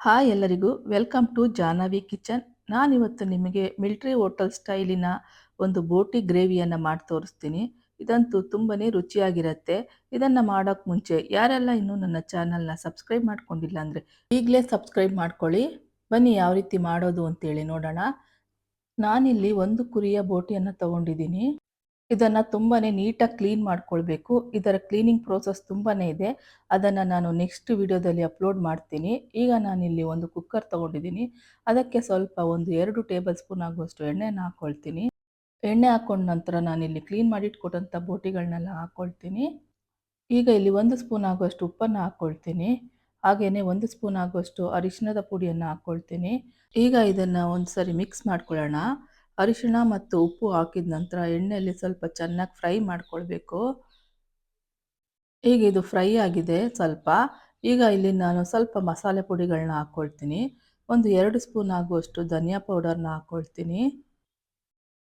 Hi ಎಲ್ಲರಿಗೂ, welcome to Jahnavi kitchen. ನಾನಿವತ್ತು ನಿಮಗೆ ಮಿಲ್ಟ್ರಿ ಹೋಟೆಲ್ ಸ್ಟೈಲಿನ ಒಂದು ಬೋಟಿ ಗ್ರೇವಿಯನ್ನು ಮಾಡಿ ತೋರಿಸ್ತೀನಿ. ಇದಂತೂ ತುಂಬಾ ರುಚಿಯಾಗಿರುತ್ತೆ. ಇದನ್ನು ಮಾಡೋಕ್ಕೆ ಮುಂಚೆ ಯಾರೆಲ್ಲ ಇನ್ನೂ ನನ್ನ ಚಾನಲ್ನ ಸಬ್ಸ್ಕ್ರೈಬ್ ಮಾಡ್ಕೊಂಡಿಲ್ಲ ಅಂದರೆ ಈಗಲೇ ಸಬ್ಸ್ಕ್ರೈಬ್ ಮಾಡ್ಕೊಳ್ಳಿ. ಬನ್ನಿ ಯಾವ ರೀತಿ ಮಾಡೋದು ಅಂತೇಳಿ ನೋಡೋಣ. ನಾನಿಲ್ಲಿ ಒಂದು ಕುರಿಯ ಬೋಟಿಯನ್ನು ತಗೊಂಡಿದ್ದೀನಿ. ಇದನ್ನು ತುಂಬಾ ನೀಟಾಗಿ ಕ್ಲೀನ್ ಮಾಡ್ಕೊಳ್ಬೇಕು. ಇದರ ಕ್ಲೀನಿಂಗ್ ಪ್ರೋಸೆಸ್ ತುಂಬಾ ಇದೆ. ಅದನ್ನು ನಾನು ನೆಕ್ಸ್ಟ್ ವಿಡಿಯೋದಲ್ಲಿ ಅಪ್ಲೋಡ್ ಮಾಡ್ತೀನಿ. ಈಗ ನಾನಿಲ್ಲಿ ಒಂದು ಕುಕ್ಕರ್ ತೊಗೊಂಡಿದ್ದೀನಿ. ಅದಕ್ಕೆ ಸ್ವಲ್ಪ ಒಂದು ಎರಡು ಟೇಬಲ್ ಸ್ಪೂನ್ ಆಗುವಷ್ಟು ಎಣ್ಣೆನ ಹಾಕ್ಕೊಳ್ತೀನಿ ಎಣ್ಣೆ ಹಾಕ್ಕೊಂಡ ನಂತರ ನಾನಿಲ್ಲಿ ಕ್ಲೀನ್ ಮಾಡಿಟ್ಕೊಟ್ಟಂಥ ಬೋಟಿಗಳನ್ನೆಲ್ಲ ಹಾಕ್ಕೊಳ್ತೀನಿ ಈಗ ಇಲ್ಲಿ ಒಂದು ಸ್ಪೂನ್ ಆಗುವಷ್ಟು ಉಪ್ಪನ್ನು ಹಾಕ್ಕೊಳ್ತೀನಿ ಹಾಗೆಯೇ ಒಂದು ಸ್ಪೂನ್ ಆಗುವಷ್ಟು ಅರಿಶಿಣದ ಪುಡಿಯನ್ನು ಹಾಕ್ಕೊಳ್ತೀನಿ ಈಗ ಇದನ್ನು ಒಂದು ಸರಿ ಮಿಕ್ಸ್ ಮಾಡ್ಕೊಳ್ಳೋಣ. ಅರಿಶಿಣ ಮತ್ತು ಉಪ್ಪು ಹಾಕಿದ ನಂತರ ಎಣ್ಣೆಯಲ್ಲಿ ಸ್ವಲ್ಪ ಚೆನ್ನಾಗಿ ಫ್ರೈ ಮಾಡ್ಕೊಳ್ಬೇಕು. ಈಗ ಇದು ಫ್ರೈ ಆಗಿದೆ ಸ್ವಲ್ಪ. ಈಗ ಇಲ್ಲಿ ನಾನು ಸ್ವಲ್ಪ ಮಸಾಲೆ ಪುಡಿಗಳನ್ನ ಹಾಕ್ಕೊಳ್ತೀನಿ ಒಂದು ಎರಡು ಸ್ಪೂನ್ ಆಗುವಷ್ಟು ಧನಿಯಾ ಪೌಡರ್ನ ಹಾಕ್ಕೊಳ್ತೀನಿ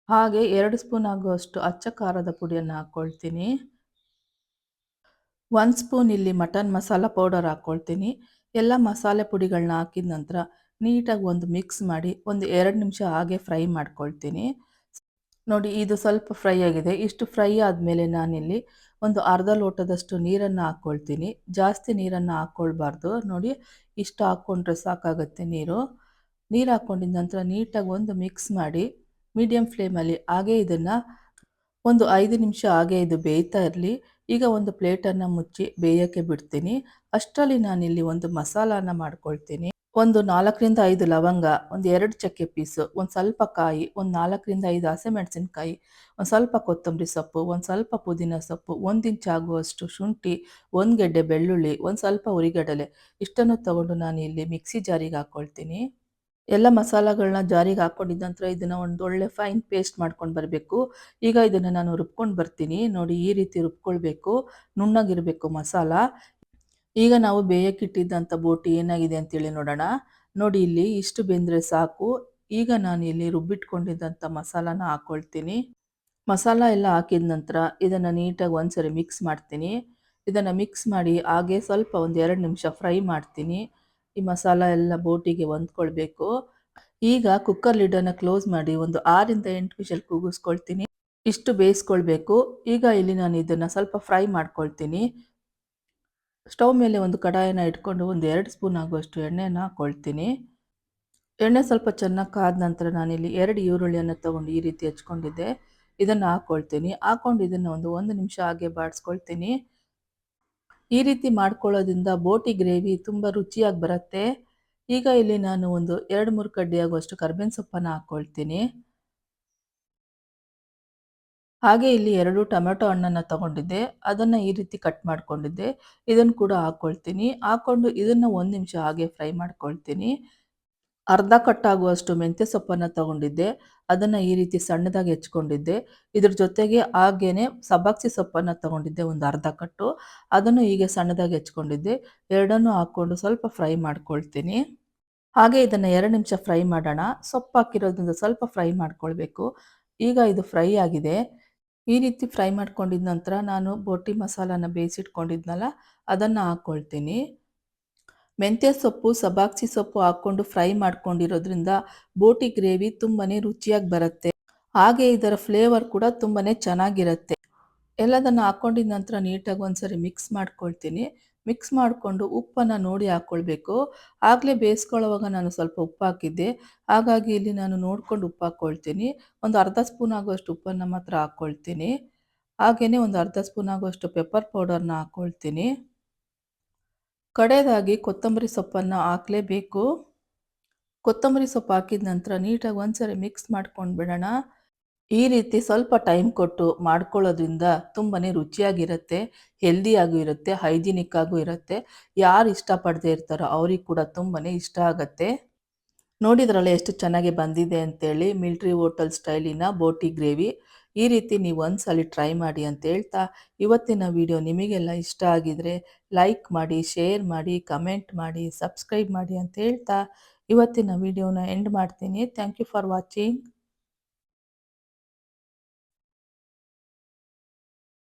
ಹಾಗೆ ಎರಡು ಸ್ಪೂನ್ ಆಗುವಷ್ಟು ಅಚ್ಚ ಖಾರದ ಪುಡಿಯನ್ನು ಹಾಕ್ಕೊಳ್ತೀನಿ ಒಂದು ಸ್ಪೂನ್ ಇಲ್ಲಿ ಮಟನ್ ಮಸಾಲ ಪೌಡರ್ ಹಾಕ್ಕೊಳ್ತೀನಿ ಎಲ್ಲ ಮಸಾಲೆ ಪುಡಿಗಳನ್ನ ಹಾಕಿದ ನಂತರ ನೀಟಾಗಿ ಒಂದು ಮಿಕ್ಸ್ ಮಾಡಿ ಒಂದು ಎರಡು ನಿಮಿಷ ಹಾಗೆ ಫ್ರೈ ಮಾಡ್ಕೊಳ್ತೀನಿ. ನೋಡಿ, ಇದು ಸ್ವಲ್ಪ ಫ್ರೈ ಆಗಿದೆ. ಇಷ್ಟು ಫ್ರೈ ಆದಮೇಲೆ ನಾನಿಲ್ಲಿ ಒಂದು ಅರ್ಧ ಲೋಟದಷ್ಟು ನೀರನ್ನು ಹಾಕ್ಕೊಳ್ತೀನಿ. ಜಾಸ್ತಿ ನೀರನ್ನು ಹಾಕ್ಕೊಳ್ಬಾರ್ದು. ನೋಡಿ, ಇಷ್ಟು ಹಾಕ್ಕೊಂಡ್ರೆ ಸಾಕಾಗುತ್ತೆ ನೀರು. ನೀರು ಹಾಕ್ಕೊಂಡಿದ ನಂತರ ನೀಟಾಗಿ ಒಂದು ಮಿಕ್ಸ್ ಮಾಡಿ ಮೀಡಿಯಮ್ ಫ್ಲೇಮಲ್ಲಿ ಹಾಗೆ ಇದನ್ನು ಒಂದು ಐದು ನಿಮಿಷ ಹಾಗೆ ಇದು ಬೇಯ್ತಾ ಇರಲಿ. ಈಗ ಒಂದು ಪ್ಲೇಟನ್ನು ಮುಚ್ಚಿ ಬೇಯೋಕ್ಕೆ ಬಿಡ್ತೀನಿ. ಅಷ್ಟರಲ್ಲಿ ನಾನಿಲ್ಲಿ ಒಂದು ಮಸಾಲಾನ ಮಾಡ್ಕೊಳ್ತೀನಿ. ಒಂದು ನಾಲ್ಕರಿಂದ ಐದು ಲವಂಗ, ಒಂದು ಎರಡು ಚಕ್ಕೆ ಪೀಸು, ಒಂದು ಸ್ವಲ್ಪ ಕಾಯಿ, ಒಂದು ನಾಲ್ಕರಿಂದ ಐದು ಹಸಿಮೆಣಸಿನ್ಕಾಯಿ ಒಂದು ಸ್ವಲ್ಪ ಕೊತ್ತಂಬರಿ ಸೊಪ್ಪು, ಒಂದು ಸ್ವಲ್ಪ ಪುದೀನ ಸೊಪ್ಪು, ಒಂದು ಇಂಚ್ ಆಗುವಷ್ಟು ಶುಂಠಿ, ಒಂದು ಗೆಡ್ಡೆ ಬೆಳ್ಳುಳ್ಳಿ, ಒಂದು ಸ್ವಲ್ಪ ಉರಿಗಡಲೆ. ಇಷ್ಟನ್ನು ತಗೊಂಡು ನಾನು ಇಲ್ಲಿ ಮಿಕ್ಸಿ ಜಾರಿಗೆ ಹಾಕ್ಕೊಳ್ತೀನಿ ಎಲ್ಲ ಮಸಾಲಗಳನ್ನ ಜಾರಿಗೆ ಹಾಕ್ಕೊಂಡಿದ್ದ ನಂತರ ಇದನ್ನು ಒಂದು ಒಳ್ಳೆ ಫೈನ್ ಪೇಸ್ಟ್ ಮಾಡ್ಕೊಂಡು ಬರಬೇಕು. ಈಗ ಇದನ್ನು ನಾನು ರುಬ್ಕೊಂಡು ಬರ್ತೀನಿ. ನೋಡಿ ಈ ರೀತಿ ರುಬ್ಕೊಳ್ಬೇಕು. ನುಣ್ಣಗಿರಬೇಕು ಮಸಾಲ. ಈಗ ನಾವು ಬೇಯಕ್ಕಿಟ್ಟಿದ್ದಂಥ ಬೋಟಿ ಏನಾಗಿದೆ ಅಂತೇಳಿ ನೋಡೋಣ. ನೋಡಿ ಇಲ್ಲಿ ಇಷ್ಟು ಬೆಂದರೆ ಸಾಕು. ಈಗ ನಾನು ಇಲ್ಲಿ ರುಬ್ಬಿಟ್ಕೊಂಡಿದ್ದಂಥ ಮಸಾಲಾನ ಹಾಕ್ಕೊಳ್ತೀನಿ ಮಸಾಲ ಎಲ್ಲ ಹಾಕಿದ ನಂತರ ಇದನ್ನು ನೀಟಾಗಿ ಒಂದ್ಸರಿ ಮಿಕ್ಸ್ ಮಾಡ್ತೀನಿ. ಇದನ್ನು ಮಿಕ್ಸ್ ಮಾಡಿ ಹಾಗೆ ಸ್ವಲ್ಪ ಒಂದು ಎರಡು ನಿಮಿಷ ಫ್ರೈ ಮಾಡ್ತೀನಿ. ಈ ಮಸಾಲ ಎಲ್ಲ ಬೋಟಿಗೆ ಹೊಂದ್ಕೊಳ್ಬೇಕು. ಈಗ ಕುಕ್ಕರ್ ಲಿಡನ್ನು ಕ್ಲೋಸ್ ಮಾಡಿ ಒಂದು ಆರಿಂದ ಎಂಟು ವಿಷಲ್ ಕೂಗಿಸ್ಕೊಳ್ತೀನಿ ಇಷ್ಟು ಬೇಯಿಸ್ಕೊಳ್ಬೇಕು. ಈಗ ಇಲ್ಲಿ ನಾನು ಇದನ್ನು ಸ್ವಲ್ಪ ಫ್ರೈ ಮಾಡ್ಕೊಳ್ತೀನಿ. ಸ್ಟವ್ ಮೇಲೆ ಒಂದು ಕಡಾಯನ ಇಟ್ಕೊಂಡು ಒಂದು ಎರಡು ಸ್ಪೂನ್ ಆಗುವಷ್ಟು ಎಣ್ಣೆಯನ್ನು ಹಾಕ್ಕೊಳ್ತೀನಿ ಎಣ್ಣೆ ಸ್ವಲ್ಪ ಚೆನ್ನಾಗಿ ಕಾದ ನಂತರ ನಾನಿಲ್ಲಿ ಎರಡು ಈರುಳ್ಳಿಯನ್ನು ತೊಗೊಂಡು ಈ ರೀತಿ ಹಚ್ಕೊಂಡಿದ್ದೆ. ಇದನ್ನು ಹಾಕ್ಕೊಳ್ತೀನಿ ಹಾಕ್ಕೊಂಡು ಇದನ್ನು ಒಂದು ಒಂದು ನಿಮಿಷ ಹಾಗೆ ಬಾಡಿಸ್ಕೊಳ್ತೀನಿ. ಈ ರೀತಿ ಮಾಡ್ಕೊಳ್ಳೋದ್ರಿಂದ ಬೋಟಿ ಗ್ರೇವಿ ತುಂಬ ರುಚಿಯಾಗಿ ಬರುತ್ತೆ. ಈಗ ಇಲ್ಲಿ ನಾನು ಒಂದು ಎರಡು ಮೂರು ಕಡ್ಡಿ ಆಗುವಷ್ಟು ಕರ್ಬೇವಿನ ಸೊಪ್ಪನ್ನು ಹಾಕ್ಕೊಳ್ತೀನಿ ಹಾಗೆ ಇಲ್ಲಿ ಎರಡು ಟೊಮೆಟೊ ಹಣ್ಣನ್ನು ತಗೊಂಡಿದ್ದೆ. ಅದನ್ನು ಈ ರೀತಿ ಕಟ್ ಮಾಡ್ಕೊಂಡಿದ್ದೆ. ಇದನ್ನು ಕೂಡ ಹಾಕ್ಕೊಳ್ತೀನಿ ಹಾಕ್ಕೊಂಡು ಇದನ್ನು ಒಂದು ನಿಮಿಷ ಹಾಗೆ ಫ್ರೈ ಮಾಡ್ಕೊಳ್ತೀನಿ. ಅರ್ಧ ಕಟ್ಟಾಗುವಷ್ಟು ಮೆಂತ್ಯ ಸೊಪ್ಪನ್ನು ತಗೊಂಡಿದ್ದೆ. ಅದನ್ನು ಈ ರೀತಿ ಸಣ್ಣದಾಗಿ ಹೆಚ್ಕೊಂಡಿದ್ದೆ. ಇದ್ರ ಜೊತೆಗೆ ಹಾಗೇನೆ ಸಬಾಕ್ಸಿ ಸೊಪ್ಪನ್ನು ತಗೊಂಡಿದ್ದೆ ಒಂದು ಅರ್ಧ ಕಟ್ಟು. ಅದನ್ನು ಹೀಗೆ ಸಣ್ಣದಾಗಿ ಹೆಚ್ಕೊಂಡಿದ್ದೆ. ಎರಡನ್ನು ಹಾಕ್ಕೊಂಡು ಸ್ವಲ್ಪ ಫ್ರೈ ಮಾಡ್ಕೊಳ್ತೀನಿ. ಹಾಗೆ ಇದನ್ನು ಎರಡು ನಿಮಿಷ ಫ್ರೈ ಮಾಡೋಣ. ಸೊಪ್ಪು ಹಾಕಿರೋದ್ರಿಂದ ಸ್ವಲ್ಪ ಫ್ರೈ ಮಾಡ್ಕೊಳ್ಬೇಕು. ಈಗ ಇದು ಫ್ರೈ ಆಗಿದೆ. ಈ ರೀತಿ ಫ್ರೈ ಮಾಡ್ಕೊಂಡಿದ ನಂತರ ನಾನು ಬೋಟಿ ಮಸಾಲಾನ ಬೇಯಿಸಿಟ್ಕೊಂಡಿದ್ನಲ್ಲ, ಅದನ್ನು ಹಾಕ್ಕೊಳ್ತೀನಿ ಮೆಂತ್ಯ ಸೊಪ್ಪು ಸಬಾಕ್ಸಿ ಸೊಪ್ಪು ಹಾಕ್ಕೊಂಡು ಫ್ರೈ ಮಾಡ್ಕೊಂಡಿರೋದ್ರಿಂದ ಬೋಟಿ ಗ್ರೇವಿ ತುಂಬಾ ರುಚಿಯಾಗಿ ಬರುತ್ತೆ. ಹಾಗೆ ಇದರ ಫ್ಲೇವರ್ ಕೂಡ ತುಂಬಾ ಚೆನ್ನಾಗಿರುತ್ತೆ. ಎಲ್ಲದನ್ನು ಹಾಕ್ಕೊಂಡಿದ ನಂತರ ನೀಟಾಗಿ ಒಂದ್ಸರಿ ಮಿಕ್ಸ್ ಮಾಡ್ಕೊಳ್ತೀನಿ. ಮಿಕ್ಸ್ ಮಾಡಿಕೊಂಡು ಉಪ್ಪನ್ನು ನೋಡಿ ಹಾಕ್ಕೊಳ್ಬೇಕು ಆಗಲೇ ಬೇಯಿಸ್ಕೊಳ್ಳೋವಾಗ ನಾನು ಸ್ವಲ್ಪ ಉಪ್ಪು ಹಾಕಿದ್ದೆ. ಹಾಗಾಗಿ ಇಲ್ಲಿ ನಾನು ನೋಡ್ಕೊಂಡು ಉಪ್ಪು ಹಾಕ್ಕೊಳ್ತೀನಿ ಒಂದು ಅರ್ಧ ಸ್ಪೂನ್ ಆಗುವಷ್ಟು ಉಪ್ಪನ್ನು ಮಾತ್ರ ಹಾಕ್ಕೊಳ್ತೀನಿ ಹಾಗೆಯೇ ಒಂದು ಅರ್ಧ ಸ್ಪೂನ್ ಆಗುವಷ್ಟು ಪೆಪ್ಪರ್ ಪೌಡರ್ನ ಹಾಕ್ಕೊಳ್ತೀನಿ ಕಡೆಯದಾಗಿ ಕೊತ್ತಂಬರಿ ಸೊಪ್ಪನ್ನು ಹಾಕಲೇಬೇಕು. ಕೊತ್ತಂಬರಿ ಸೊಪ್ಪು ಹಾಕಿದ ನಂತರ ನೀಟಾಗಿ ಒಂದ್ಸರಿ ಮಿಕ್ಸ್ ಮಾಡ್ಕೊಂಡು ಬಿಡೋಣ ಈ ರೀತಿ ಸ್ವಲ್ಪ ಟೈಮ್ ಕೊಟ್ಟು ಮಾಡ್ಕೊಳ್ಳೋದ್ರಿಂದ ತುಂಬಾ ರುಚಿಯಾಗಿರುತ್ತೆ, ಹೆಲ್ದಿಯಾಗೂ ಇರುತ್ತೆ ಹೈಜಿನಿಕ್ ಆಗೂ ಇರುತ್ತೆ. ಯಾರು ಇಷ್ಟಪಡದೇ ಇರ್ತಾರೋ ಅವ್ರಿಗೆ ಕೂಡ ತುಂಬಾ ಇಷ್ಟ ಆಗುತ್ತೆ. ನೋಡಿದ್ರಲ್ಲ ಎಷ್ಟು ಚೆನ್ನಾಗಿ ಬಂದಿದೆ ಅಂತೇಳಿ ಮಿಲ್ಟ್ರಿ ಹೋಟೆಲ್ ಸ್ಟೈಲಿನ ಬೋಟಿ ಗ್ರೇವಿ. ಈ ರೀತಿ ನೀವು ಒಂದ್ಸಲಿ ಟ್ರೈ ಮಾಡಿ ಅಂತ ಹೇಳ್ತಾ ಇವತ್ತಿನ ವಿಡಿಯೋ ನಿಮಗೆಲ್ಲ ಇಷ್ಟ ಆಗಿದ್ರೆ ಲೈಕ್ ಮಾಡಿ, ಶೇರ್ ಮಾಡಿ, ಕಮೆಂಟ್ ಮಾಡಿ, ಸಬ್ಸ್ಕ್ರೈಬ್ ಮಾಡಿ ಅಂತ ಹೇಳ್ತಾ ಇವತ್ತಿನ ವಿಡಿಯೋನ ಎಂಡ್ ಮಾಡ್ತೀನಿ. Thank you for watching.